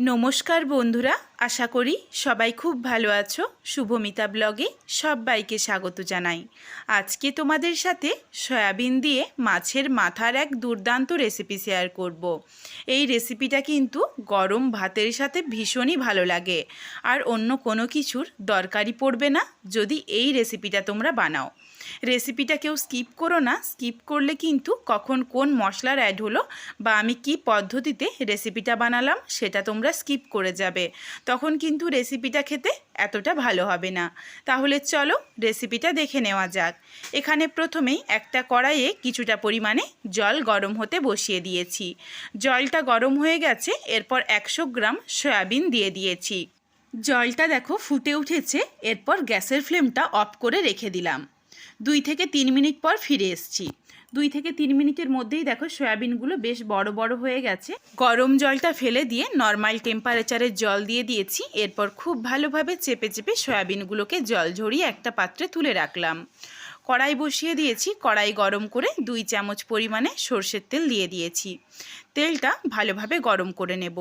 নমস্কার বন্ধুরা। আশা করি সবাই খুব ভালো আছো। শুভমিতা ব্লগে সবাইকে স্বাগত জানাই। আজকে তোমাদের সাথে সয়াবিন দিয়ে মাছের মাথার এক দুর্দান্ত রেসিপি শেয়ার করব। এই রেসিপিটা কিন্তু গরম ভাতের সাথে ভীষণই ভালো লাগে। আর অন্য কোনো কিছুর দরকারই পড়বে না যদি এই রেসিপিটা তোমরা বানাও। রেসিপিটা কেউ স্কিপ করো না স্কিপ করলে কিন্তু কখন কোন মশলার অ্যাড হলো বা আমি কি পদ্ধতিতে রেসিপিটা বানালাম সেটা তোমরা স্কিপ করে যাবে। তখন কিন্তু রেসিপিটা খেতে এতটা ভালো হবে না। তাহলে চলো রেসিপিটা দেখে নেওয়া যাক। এখানে প্রথমেই একটা কড়াইয়ে কিছুটা পরিমাণে জল গরম হতে বসিয়ে দিয়েছি। জলটা গরম হয়ে গেছে, এরপর একশো গ্রাম সয়াবিন দিয়ে দিয়েছি। জলটা দেখো ফুটে উঠেছে, এরপর গ্যাসের ফ্লেমটা অফ করে রেখে দিলাম। দুই থেকে তিন মিনিট পর ফিরে এসছি। দুই থেকে তিন মিনিটের মধ্যেই দেখো সয়াবিনগুলো বেশ বড় বড় হয়ে গেছে। গরম জলটা ফেলে দিয়ে নর্মাল টেম্পারেচারের জল দিয়ে দিয়েছি। এরপর খুব ভালোভাবে চেপে চেপে সয়াবিনগুলোকে জল ঝরিয়ে একটা পাত্রে তুলে রাখলাম। কড়াই বসিয়ে দিয়েছি, কড়াই গরম করে দুই চামচ পরিমাণে সর্ষের তেল দিয়ে দিয়েছি। তেলটা ভালোভাবে গরম করে নেব।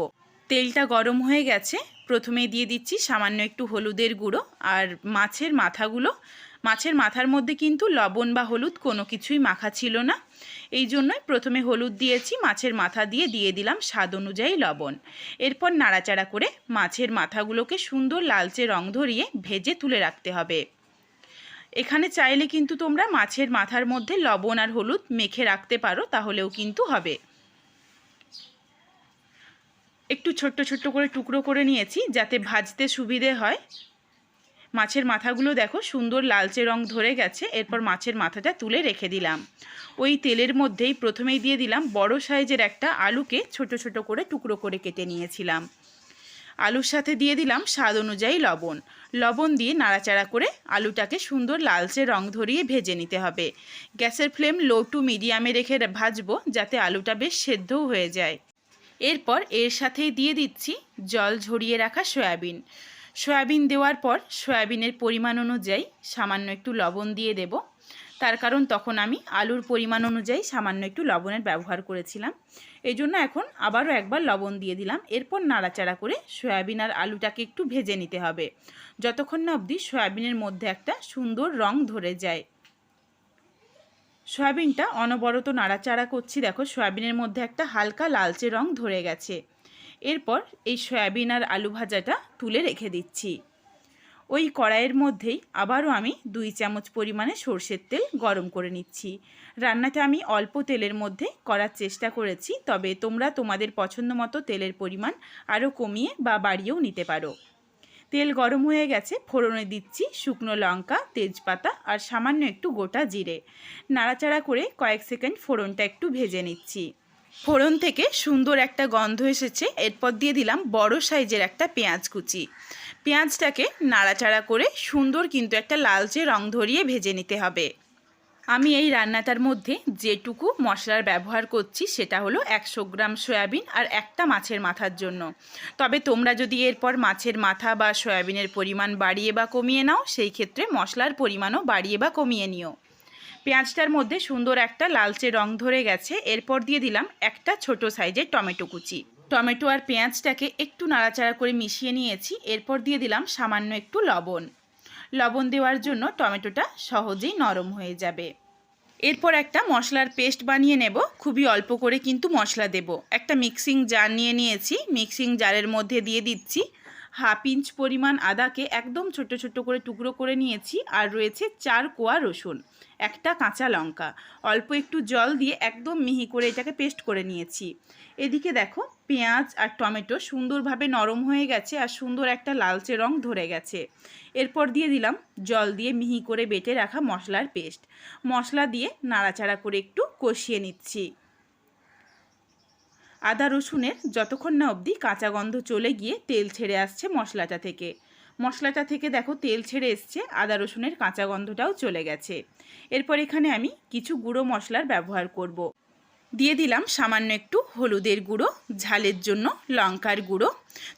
তেলটা গরম হয়ে গেছে। প্রথমে দিয়ে দিচ্ছি সামান্য একটু হলুদের গুঁড়ো আর মাছের মাথাগুলো মাছের মাথার মধ্যে কিন্তু লবণ বা হলুদ কোনো কিছুই মাখা ছিল না। এই জন্যই প্রথমে হলুদ দিয়েছি, মাছের মাথা দিয়ে দিয়ে দিলাম স্বাদ অনুযায়ী লবণ। এরপর নাড়াচাড়া করে মাছের মাথাগুলোকে সুন্দর লালচে রং ধরিয়ে ভেজে তুলে রাখতে হবে। এখানে চাইলে কিন্তু তোমরা মাছের মাথার মধ্যে লবণ আর হলুদ মেখে রাখতে পারো, তাহলেও কিন্তু হবে। একটু ছোট্ট ছোট্ট করে টুকরো করে নিয়েছি, যাতে ভাজতে সুবিধে হয়। মাছের মাথাগুলো দেখো সুন্দর লালচে রং ধরে গেছে, এরপর মাছের মাথাটা তুলে রেখে দিলাম। ওই তেলের মধ্যেই প্রথমেই দিয়ে দিলাম বড় সাইজের একটা আলুকে ছোট ছোট করে টুকরো করে কেটে নিয়েছিলাম। আলুর সাথে দিয়ে দিলাম স্বাদ অনুযায়ী লবণ। লবণ দিয়ে নাড়াচাড়া করে আলুটাকে সুন্দর লালচে রং ধরিয়ে ভেজে নিতে হবে। গ্যাসের ফ্লেম লো টু মিডিয়ামে রেখে ভাজবো যাতে আলুটা বেশ সেদ্ধও হয়ে যায়। এরপর এর সাথেই দিয়ে দিচ্ছি জল ঝরিয়ে রাখা সয়াবিন। সয়াবিন দেওয়ার পর সয়াবিনের পরিমাণ অনুযায়ী সামান্য একটু লবণ দিয়ে দেব। তার কারণ তখন আমি আলুর পরিমাণ অনুযায়ী সামান্য একটু লবণের ব্যবহার করেছিলাম। এই জন্য এখন আবারও একবার লবণ দিয়ে দিলাম। এরপর নাড়াচাড়া করে সয়াবিন আর আলুটাকে একটু ভেজে নিতে হবে। যতক্ষণ না অবধি সয়াবিনের মধ্যে একটা সুন্দর রং ধরে যায়। সয়াবিনটা অনবরত নাড়াচাড়া করছি। দেখো সয়াবিনের মধ্যে একটা হালকা লালচে রং ধরে গেছে। এরপর এই সয়াবিন আর আলু ভাজাটা তুলে রেখে দিচ্ছি। ওই কড়াইয়ের মধ্যেই আবারও আমি দুই চামচ পরিমাণে সর্ষের তেল গরম করে নিচ্ছি। রান্নাটা আমি অল্প তেলের মধ্যে করার চেষ্টা করেছি, তবে তোমরা তোমাদের পছন্দ মতো তেলের পরিমাণ আরও কমিয়ে বা বাড়িয়েও নিতে পারো। তেল গরম হয়ে গেছে, ফোড়নে দিচ্ছি শুকনো লঙ্কা, তেজপাতা আর সামান্য একটু গোটা জিরে। নাড়াচাড়া করে কয়েক সেকেন্ড ফোড়নটা একটু ভেজে নিচ্ছি। ফোড়ন থেকে সুন্দর একটা গন্ধ এসেছে। এরপর দিয়ে দিলাম বড় সাইজের একটা পেঁয়াজ কুচি। পেঁয়াজটাকে নাড়াচাড়া করে সুন্দর কিন্তু একটা লালচে রং ধরিয়ে ভেজে নিতে হবে। আমি এই রান্নাটার মধ্যে যেটুকু মশলার ব্যবহার করছি সেটা হলো একশো গ্রাম সয়াবিন আর একটা মাছের মাথার জন্য। তবে তোমরা যদি এরপর মাছের মাথা বা সয়াবিনের পরিমাণ বাড়িয়ে বা কমিয়ে নাও, সেই ক্ষেত্রে মশলার পরিমাণও বাড়িয়ে বা কমিয়ে নিও। পেঁয়াজটার মধ্যে সুন্দর একটা লালচে রং ধরে গেছে। এরপর দিয়ে দিলাম একটা ছোট সাইজের টমেটো কুচি। টমেটো আর পেঁয়াজটাকে একটু নাড়াচাড়া করে মিশিয়ে নিয়েছি। এরপর দিয়ে দিলাম সামান্য একটু লবণ। লবণ দেওয়ার জন্য টমেটোটা সহজেই নরম হয়ে যাবে। এরপর একটা মশলার পেস্ট বানিয়ে নেব। খুবই অল্প করে কিন্তু মশলা দেব। একটা মিক্সিং জার নিয়ে নিয়েছি। মিক্সিং জারের মধ্যে দিয়ে দিচ্ছি হাফ ইঞ্চ পরিমাণ আদাকে একদম ছোট ছোট করে টুকরো করে নিয়েছি। আর রয়েছে চার কোয়া রসুন। একটা কাঁচা লঙ্কা। অল্প একটু জল দিয়ে একদম মিহি করে এটাকে পেস্ট করে নিয়েছি। এদিকে দেখো, পেঁয়াজ আর টমেটো সুন্দরভাবে নরম হয়ে গেছে আর সুন্দর একটা লালচে রং ধরে গেছে। এরপর দিয়ে দিলাম জল দিয়ে মিহি করে বেটে রাখা মশলার পেস্ট। মশলা দিয়ে নাড়াচাড়া করে একটু কষিয়ে নিচ্ছি। আদা রসুনের যতক্ষণ না অবধি কাঁচা গন্ধ চলে গিয়ে তেল ছেড়ে আসছে মশলাটা থেকে। মশলাটা থেকে দেখো তেল ছেড়ে এসছে, আদা রসুনের কাঁচা গন্ধটাও চলে গেছে এরপর এখানে আমি কিছু গুঁড়ো মশলার ব্যবহার করব। দিয়ে দিলাম সামান্য একটু হলুদের গুঁড়ো, ঝালের জন্য লঙ্কার গুঁড়ো।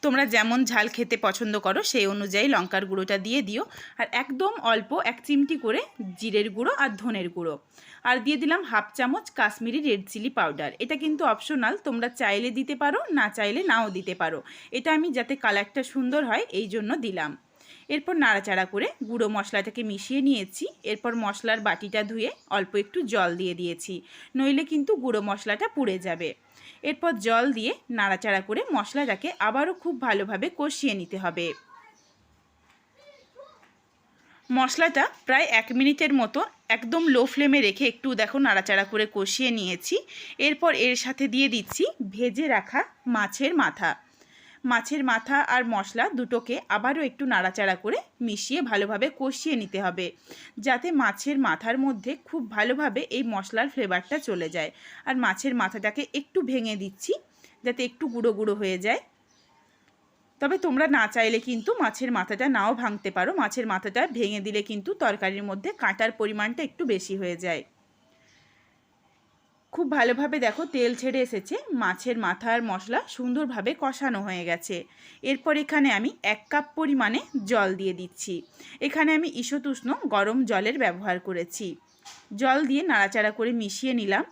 তোমরা যেমন ঝাল খেতে পছন্দ করো, সেই অনুযায়ী লঙ্কার গুঁড়োটা দিয়ে দিও। আর একদম অল্প এক চিমটি করে জিরের গুঁড়ো আর ধনের গুঁড়ো। আর দিয়ে দিলাম হাফ চামচ কাশ্মীরি রেড চিলি পাউডার। এটা কিন্তু অপশনাল, তোমরা চাইলে দিতে পারো, না চাইলে নাও দিতে পারো। এটা আমি যাতে কালারটা সুন্দর হয়, এই জন্য দিলাম। এরপর নাড়াচাড়া করে গুঁড়ো মশলাটাকে মিশিয়ে নিয়েছি। এরপর মশলার বাটিটা ধুয়ে অল্প একটু জল দিয়ে দিয়েছি, নইলে কিন্তু গুঁড়ো মশলাটা পুড়ে যাবে। এরপর জল দিয়ে নাড়াচাড়া করে মশলাটাকে আবারও খুব ভালোভাবে কষিয়ে নিতে হবে। মশলাটা প্রায় এক মিনিটের মতো একদম লো ফ্লেমে রেখে একটু দেখো নাড়াচাড়া করে কষিয়ে নিয়েছি। এরপর এর সাথে দিয়ে দিচ্ছি ভেজে রাখা মাছের মাথা। মাছের মাথা আর মশলা দুটোকে আবারও একটু নাড়াচাড়া করে মিশিয়ে ভালোভাবে কষিয়ে নিতে হবে, যাতে মাছের মাথার মধ্যে খুব ভালোভাবে এই মশলার ফ্লেভারটা চলে যায়। আর মাছের মাথাটাকে একটু ভেঙে দিচ্ছি, যাতে একটু গুঁড়ো গুঁড়ো হয়ে যায়। তবে তোমরা না চাইলে কিন্তু মাছের মাথাটা নাও ভাঙতে পারো। মাছের মাথাটা ভেঙে দিলে কিন্তু তরকারির মধ্যে কাঁটার পরিমাণটা একটু বেশি হয়ে যায়। খুব ভালোভাবে দেখো তেল ছেড়ে এসেছে। মাছের মাথার মশলা সুন্দরভাবে কষানো হয়ে গেছে। এরপর এখানে আমি এক কাপ পরিমাণে জল দিয়ে দিচ্ছি। এখানে আমি ঈশতুষ্ণ গরম জলের ব্যবহার করেছি। জল দিয়ে নাড়াচাড়া করে মিশিয়ে নিলাম।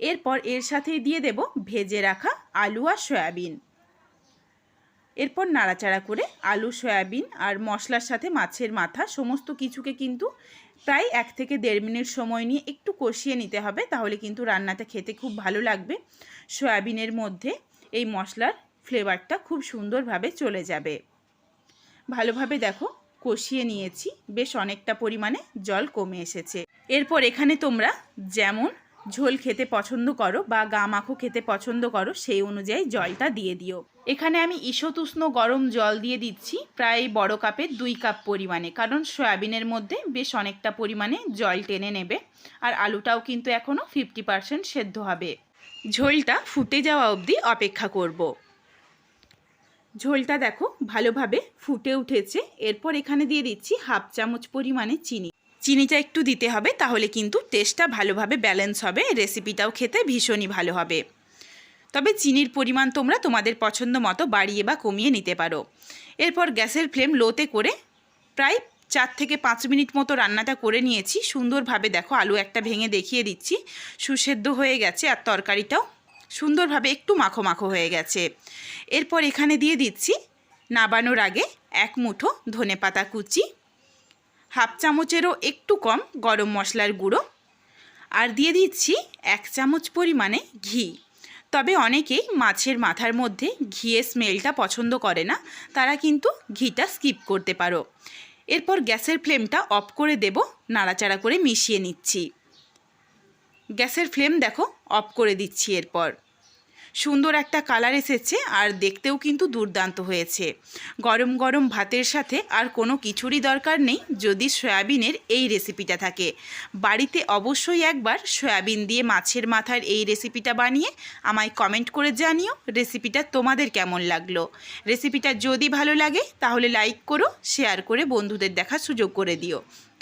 এরপর এর সাথেই দিয়ে দেব ভেজে রাখা আলু আর সয়াবিন। এরপর নাড়াচাড়া করে আলু, সয়াবিন আর মশলার সাথে মাছের মাথা সমস্ত কিছুকে কিন্তু প্রায় এক থেকে দেড় মিনিট সময় নিয়ে একটু কষিয়ে নিতে হবে, তাহলে কিন্তু রান্নাটা খেতে খুব ভালো লাগবে। সয়াবিনের মধ্যে এই মশলার ফ্লেভারটা খুব সুন্দরভাবে চলে যাবে। ভালোভাবে দেখো, কষিয়ে নিয়েছি, বেশ অনেকটা পরিমাণে জল কমে এসেছে। এরপর এখানে তোমরা যেমন ঝোল খেতে পছন্দ করো বা গা মাখো খেতে পছন্দ করো, সেই অনুযায়ী জলটা দিয়ে দিও। এখানে আমি ঈশতুষ্ণ গরম জল দিয়ে দিচ্ছি, প্রায় বড় কাপের দুই কাপ পরিমাণে, কারণ সয়াবিনের মধ্যে বেশ অনেকটা পরিমাণে জল টেনে নেবে, আর আলুটাও কিন্তু এখনও ফিফটি পারসেন্ট সেদ্ধ হবে। ঝোলটা ফুটে যাওয়া অবধি অপেক্ষা করব। ঝোলটা দেখো ভালোভাবে ফুটে উঠেছে, এরপর এখানে দিয়ে দিচ্ছি হাফ চামচ পরিমাণে চিনি। চিনিটা একটু দিতে হবে, তাহলে কিন্তু টেস্টটা ভালোভাবে ব্যালেন্স হবে রেসিপিটাও খেতে ভীষণই ভালো হবে। তবে চিনির পরিমাণ তোমরা তোমাদের পছন্দ মতো বাড়িয়ে বা কমিয়ে নিতে পারো। এরপর গ্যাসের ফ্লেম লোতে করে প্রায় চার থেকে পাঁচ মিনিট মতো রান্নাটা করে নিয়েছি। সুন্দরভাবে দেখো আলু একটা ভেঙে দেখিয়ে দিচ্ছি, সুসেদ্ধ হয়ে গেছে আর তরকারিটাও সুন্দরভাবে একটু মাখো মাখো হয়ে গেছে। এরপর এখানে দিয়ে দিচ্ছি নাবানোর আগে এক মুঠো ধনে পাতা কুচি হাফ চামচেরও একটু কম গরম মশলার গুঁড়ো। আর দিয়ে দিচ্ছি এক চামচ পরিমাণে ঘি। তবে অনেকেই মাছের মাথার মধ্যে ঘিয়ের স্মেলটা পছন্দ করে না, তারা কিন্তু ঘিটা স্কিপ করতে পারো। এরপর গ্যাসের ফ্লেমটা অফ করে দেব, নাড়াচাড়া করে মিশিয়ে নিচ্ছি। গ্যাসের ফ্লেম দেখো, অফ করে দিচ্ছি এরপর। সুন্দর একটা কালার এসেছে আর দেখতেও কিন্তু দুর্দান্ত হয়েছে। গরম গরম ভাতের সাথে আর কোনো কিছুরই দরকার নেই যদি সয়াবিনের এই রেসিপিটা থাকে। বাড়িতে অবশ্যই একবার সয়াবিন দিয়ে মাছের মাথার এই রেসিপিটা বানিয়ে আমায় কমেন্ট করে জানিও রেসিপিটা তোমাদের কেমন লাগল। রেসিপিটা যদি ভালো লাগে তাহলে লাইক করো, শেয়ার করে বন্ধুদের দেখার সুযোগ করে দিও।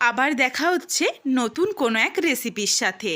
আবার দেখা হচ্ছে নতুন কোনো এক রেসিপির সাথে।